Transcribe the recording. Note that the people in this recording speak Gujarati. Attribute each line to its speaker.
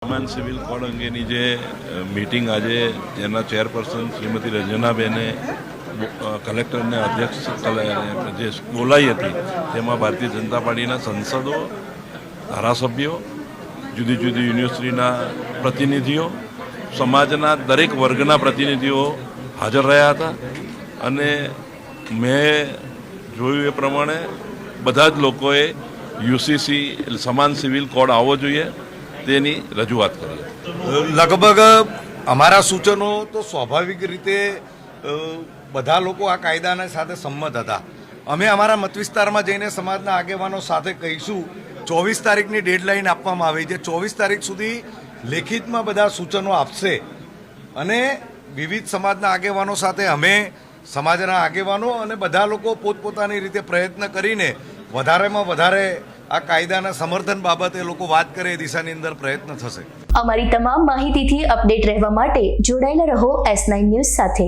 Speaker 1: સમાન સિવિલ કોડ અંગેની જે મિટિંગ આજે તેના ચેરપર્સન શ્રીમતી રંજનાબેને કલેક્ટરને અધ્યક્ષ જે બોલાઈ હતી, તેમાં ભારતીય જનતા પાર્ટીના સંસદો, ધારાસભ્યો, જુદી જુદી યુનિવર્સિટીના પ્રતિનિધિઓ, સમાજના દરેક વર્ગના પ્રતિનિધિઓ હાજર રહ્યા હતા. અને મેં જોયું એ પ્રમાણે બધા જ લોકોએ યુસીસી સમાન સિવિલ કોડ આવવો જોઈએ. તેની રજૂઆત કરી
Speaker 2: લગભગ અમારા સૂચનો તો સ્વાભાવિક રીતે બધા લોકો આ કાયદાના સાથે સંમત હતા. અમે અમારા મતવિસ્તારમાં જઈને સમાજના આગેવાનો સાથે કહીશું, ચોવીસ તારીખની ડેડલાઇન આપવામાં આવી છે. ચોવીસ તારીખ સુધી લેખિતમાં બધા સૂચનો આપશે. અને વિવિધ સમાજના આગેવાનો સાથે અમે, સમાજના આગેવાનો અને બધા લોકો પોતપોતાની રીતે પ્રયત્ન કરીને વધારેમાં વધારે આ કાયદાના સમર્થન બાબતે લોકો વાત કરે એ દિશાની અંદર પ્રયત્ન થશે.
Speaker 3: અમારી તમામ માહિતીથી અપડેટ રહેવા માટે જોડાયેલા રહો એસ નાઇન ન્યૂઝ સાથે.